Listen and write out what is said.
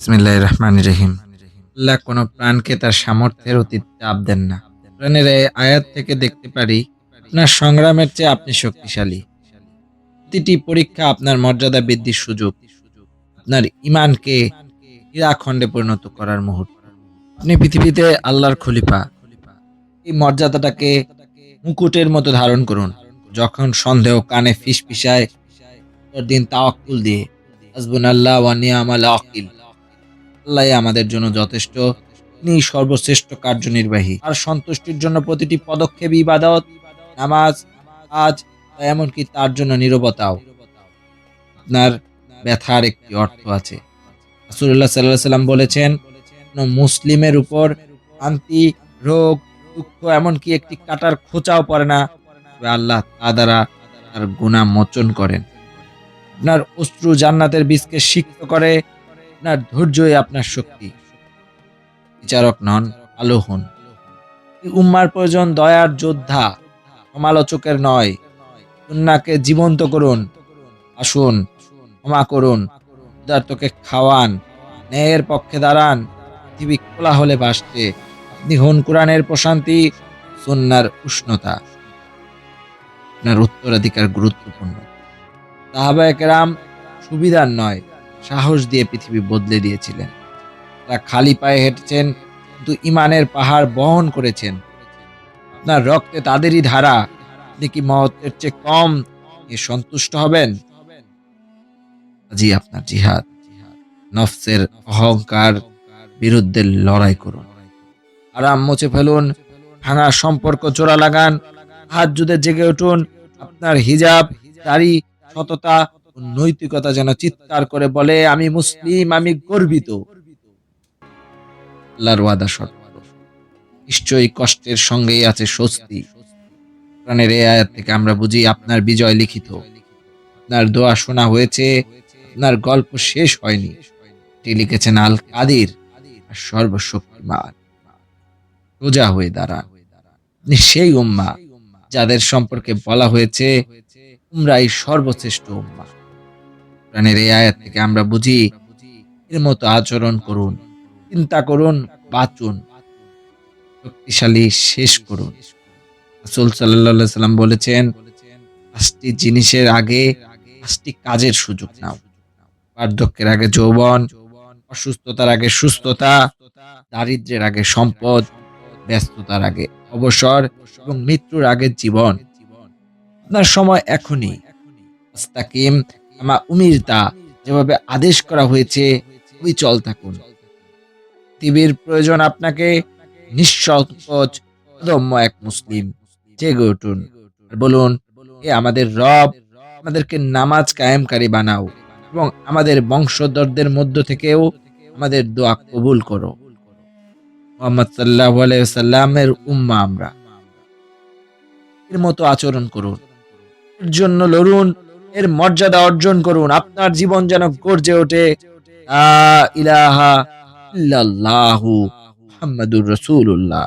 ইসমিল্লাহ রহমান রহিম আল্লাহ কোনো প্রাণকে তার সামর্থ্যের অতীত চাপ দেন না। এই আয়াত থেকে দেখতে পারি, আপনার সংগ্রামের চেয়ে আপনি শক্তিশালী। প্রতিটি পরীক্ষা আপনার মর্যাদা বৃদ্ধির সুযোগ। আপনার ইমানকে হীরাখণ্ডে পরিণত করার মুহূর্ত। আপনি পৃথিবীতে আল্লাহর খলিফা। এই মর্যাদাটাকে মুকুটের মতো ধারণ করুন। যখন সন্দেহ কানে ফিস ফিসায় দিন তাওয়াক্কুল দিয়ে হাসবুন আল্লাহ ওয়া নিয়ামাল আকিল আল্লাহ আমাদের জন্য যথেষ্ট। তিনি সর্বশ্রেষ্ঠ কার্যনির্বাহী। আর সন্তুষ্টির জন্য প্রতিটি পদক্ষেপ ইবাদত, নামাজ আজ এমনকি তার জন্য নিরবতাও। আপনার ব্যথার একটি অর্থ আছে। রাসূলুল্লাহ সাল্লাল্লাহু সাল্লাম বলেছেন, কোনো মুসলিমের উপর শান্তি রোগ, দুঃখ এমনকি একটি কাটার খোঁচাও পড়ে না আল্লাহ তা দ্বারা তার গুণা মোচন করেন। আপনার অশ্রু জান্নাতের বীজকে সিক্ত করে আপনার ধৈর্যই আপনার শক্তি। বিচারক নন আলো হন উম্মার প্রয়োজন দয়ার যোদ্ধা, সমালোচকের নয়। কন্যাকে জীবন্ত করুন, আসুন, ক্ষমা করুন উদার্তকে খাওয়ান, ন্যায়ের পক্ষে দাঁড়ান, পৃথিবী খোলা হলে ভাসতে আপনি হন কোরআনের প্রশান্তি সন্ন্যার উষ্ণতা। আপনার উত্তরাধিকার গুরুত্বপূর্ণ। সাহাবায়কেরাম সুবিধার নয়। সাহস দিয়ে পৃথিবী বদলে দিয়েছিলেন। তারা খালি পায়ে হেঁটেছেন, কিন্তু ইমানের পাহাড় বহন করেছেন। আপনার রক্তে তাদেরই ধারা। আপনি কি মহত্বের চেয়ে কম এ সন্তুষ্ট হবেন? জি আপনার জিহাদ। নফসের অহংকার বিরুদ্ধে লড়াই করুন। আরাম মুছে ফেলুন, ভাঙা সম্পর্ক জোড়া লাগান হাত যুদ্ধে জেগে উঠুন। আপনার হিজাব, দাড়ি, সততা নৈতিকতা যেন চিৎকার করে বলে, আমি মুসলিম, আমি গর্বিত। আল্লাহর ওয়াদা নিশ্চয়ই কষ্টের সঙ্গেই আছে স্বস্তি। প্রাণের এই আয়াত থেকে আমরা বুঝি আপনার বিজয় লিখিত। আপনার দোয়া শোনা হয়েছে, আপনার গল্প শেষ হয়নি। এটি লিখেছেন আল কাদির আর সর্বশক্তিমান। সোজা হয়ে দাঁড়ান সেই উম্মা যাদের সম্পর্কে বলা হয়েছে তোমরাই সর্বশ্রেষ্ঠ উম্মা। প্রাণের এই আয়াত থেকে আমরা বুঝি, এর মতো আচরণ করুন, চিন্তা করুন, বাঁচুন, শক্তিশালী শেষ করুন। রাসূল সাল্লাল্লাহু সাল্লাম বলেছেন, পাঁচটি জিনিসের আগে পাঁচটি কাজের সুযোগ নাও। বার্ধক্যের আগে যৌবন, অসুস্থতার আগে সুস্থতা, দারিদ্র্যের আগে সম্পদ, ব্যস্ততার আগে অবসর এবং মৃত্যুর আগে জীবন। আপনার সময় এখনই। আস্তাকিম আমা উমিরতা যেভাবে আদেশ করা হয়েছে, ওই চল থাকুন। পৃথিবীর প্রয়োজন আপনাকে নিঃসংকোচ, অদম্য এক মুসলিম। জেগে উঠুন আর বলুন এ আমাদের রব, আমাদেরকে নামাজ কায়েমকারী বানাও এবং আমাদের বংশধরদের মধ্য থেকেও আমাদের দোয়া কবুল করো। মোহাম্মদ সাল্লাহ সাল্লামের উম্মা আমরা। এর মতো আচরণ করুন। এর জন্য লড়ুন এর মর্যাদা অর্জন করুন। আপনার জীবন যেন গর্জে ওঠে। ইলাহা ইল্লাল্লাহু মুহাম্মাদুর রাসূলুল্লাহ।